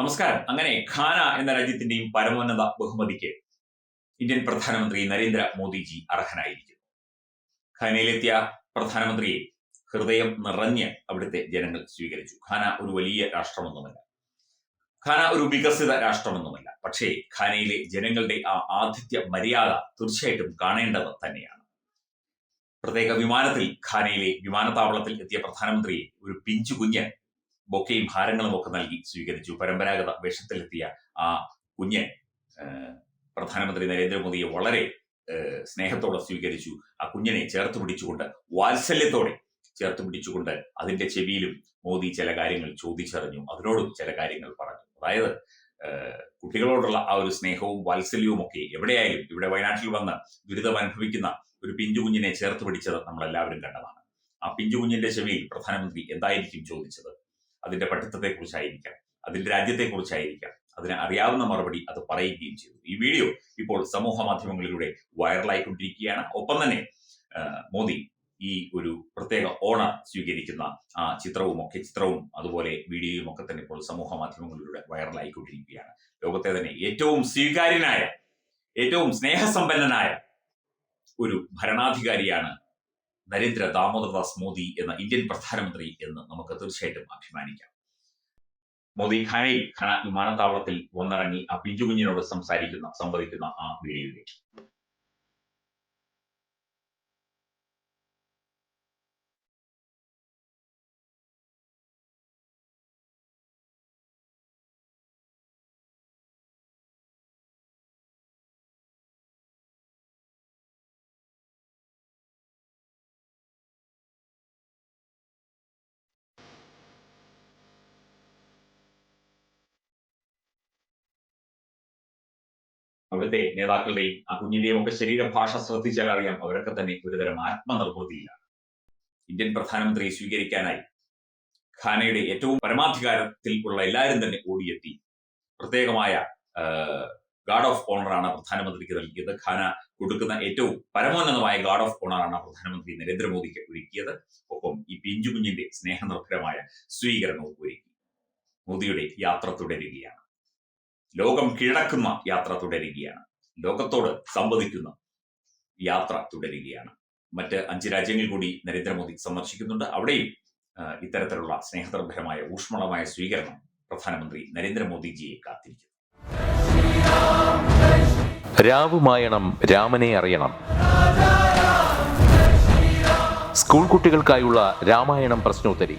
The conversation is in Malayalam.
നമസ്കാരം. അങ്ങനെ ഖാന എന്ന രാജ്യത്തിന്റെയും പരമോന്നത ബഹുമതിക്ക് ഇന്ത്യൻ പ്രധാനമന്ത്രി നരേന്ദ്ര മോദിജി അർഹനായിരിക്കുന്നു. ഖാനയിലെത്തിയ പ്രധാനമന്ത്രിയെ ഹൃദയം നിറഞ്ഞ് അവിടുത്തെ ജനങ്ങൾ സ്വീകരിച്ചു. ഖാന ഒരു വലിയ രാഷ്ട്രമൊന്നുമല്ല. ഖാന ഒരു വികസിത രാഷ്ട്രമൊന്നുമല്ല. പക്ഷേ ഖാനയിലെ ജനങ്ങളുടെ ആ ആതിഥ്യ മര്യാദ തീർച്ചയായിട്ടും കാണേണ്ടത് തന്നെയാണ്. പ്രത്യേക വിമാനത്തിൽ ഖാനയിലെ വിമാനത്താവളത്തിൽ എത്തിയ പ്രധാനമന്ത്രിയെ ഒരു പിഞ്ചു കുഞ്ഞ് ബൊക്കയും ഹാരങ്ങളും ഒക്കെ നൽകി സ്വീകരിച്ചു. പരമ്പരാഗത വേഷത്തിലെത്തിയ ആ കുഞ്ഞ് പ്രധാനമന്ത്രി നരേന്ദ്രമോദിയെ വളരെ സ്നേഹത്തോടെ സ്വീകരിച്ചു. ആ കുഞ്ഞിനെ ചേർത്ത് പിടിച്ചുകൊണ്ട് വാത്സല്യത്തോടെ ചേർത്ത് പിടിച്ചുകൊണ്ട് അതിന്റെ ചെവിയിലും മോദി ചില കാര്യങ്ങൾ ചോദിച്ചറിഞ്ഞു. അതിനോടും ചില കാര്യങ്ങൾ പറഞ്ഞു. അതായത് കുട്ടികളോടുള്ള ആ ഒരു സ്നേഹവും വാത്സല്യവും ഒക്കെ എവിടെയായാലും ഇവിടെ വയനാട്ടിൽ വന്ന് ദുരിതം അനുഭവിക്കുന്ന ഒരു പിഞ്ചു കുഞ്ഞിനെ ചേർത്ത് പിടിച്ചത് നമ്മൾ എല്ലാവരും കണ്ടതാണ്. ആ പിഞ്ചു കുഞ്ഞിന്റെ ചെവിയിൽ പ്രധാനമന്ത്രി എന്തായിരിക്കും ചോദിച്ചത്? അതിന്റെ പഠിത്തത്തെക്കുറിച്ചായിരിക്കാം അതിന്റെ രാജ്യത്തെക്കുറിച്ചായിരിക്കാം അതിന് അറിയാവുന്ന മറുപടി അത് പറയുകയും ചെയ്തു. ഈ വീഡിയോ ഇപ്പോൾ സമൂഹ മാധ്യമങ്ങളിലൂടെ വൈറലായിക്കൊണ്ടിരിക്കുകയാണ്. ഒപ്പം തന്നെ മോദി ഈ ഒരു പ്രത്യേക ഓണർ സ്വീകരിക്കുന്ന ആ ചിത്രവും ഒക്കെ ചിത്രവും അതുപോലെ വീഡിയോയും ഒക്കെ തന്നെ ഇപ്പോൾ സമൂഹ മാധ്യമങ്ങളിലൂടെ വൈറലായിക്കൊണ്ടിരിക്കുകയാണ്. ലോകത്തെ തന്നെ ഏറ്റവും സ്വീകാര്യനായ ഏറ്റവും സ്നേഹസമ്പന്നനായ ഒരു ഭരണാധികാരിയാണ് നരേന്ദ്ര ദാമോദർദാസ് മോദി എന്ന ഇന്ത്യൻ പ്രധാനമന്ത്രി എന്ന് നമുക്ക് തീർച്ചയായിട്ടും അഭിമാനിക്കാം. മോദി ഖാനയിൽ ഖാന വിമാനത്താവളത്തിൽ വന്നിറങ്ങി ആ പിഞ്ചുകുഞ്ഞിനോട് സംസാരിക്കുന്ന സംവദിക്കുന്ന ആ വീഡിയോയിലേക്ക്. അവിടുത്തെ നേതാക്കളുടെയും ആ കുഞ്ഞിന്റെയും ഒക്കെ ശരീരഭാഷ ശ്രദ്ധിച്ചാൽ അറിയാം. അവരൊക്കെ തന്നെ ഒരുതരം ആത്മനിർവൃതിയിലാണ് ഇന്ത്യൻ പ്രധാനമന്ത്രി സ്വീകരിക്കാനായി ഖാനയുടെ ഏറ്റവും പരമാധികാരത്തിൽ ഉള്ള എല്ലാവരും തന്നെ ഓടിയെത്തി. പ്രത്യേകമായ ഗാർഡ് ഓഫ് ഓണറാണ് പ്രധാനമന്ത്രിക്ക് നൽകിയത്. ഖാന കൊടുക്കുന്ന ഏറ്റവും പരമോന്നതമായ ഗാർഡ് ഓഫ് ഓണറാണ് പ്രധാനമന്ത്രി നരേന്ദ്രമോദിക്ക് ഒരുക്കിയത്. ഒപ്പം ഈ പിഞ്ചുകുഞ്ഞിന്റെ സ്നേഹനിർഭരമായ സ്വീകരണവും ഒരുക്കി. മോദിയുടെ യാത്ര തുടരുകയാണ്. ലോകം കിഴക്കുന്ന യാത്ര തുടരുകയാണ്. ലോകത്തോട് സംവദിക്കുന്ന യാത്ര തുടരുകയാണ്. മറ്റ് അഞ്ച് രാജ്യങ്ങൾ കൂടി നരേന്ദ്രമോദി സന്ദർശിക്കുന്നുണ്ട്. അവിടെയും ഇത്തരത്തിലുള്ള സ്നേഹതർഭരമായ ഊഷ്മളമായ സ്വീകരണം പ്രധാനമന്ത്രി നരേന്ദ്രമോദിജിയെ കാത്തിരിക്കുന്നു. രാവുമായണം രാമനെ അറിയണം. സ്കൂൾ കുട്ടികൾക്കായുള്ള രാമായണം പ്രശ്നോത്തരി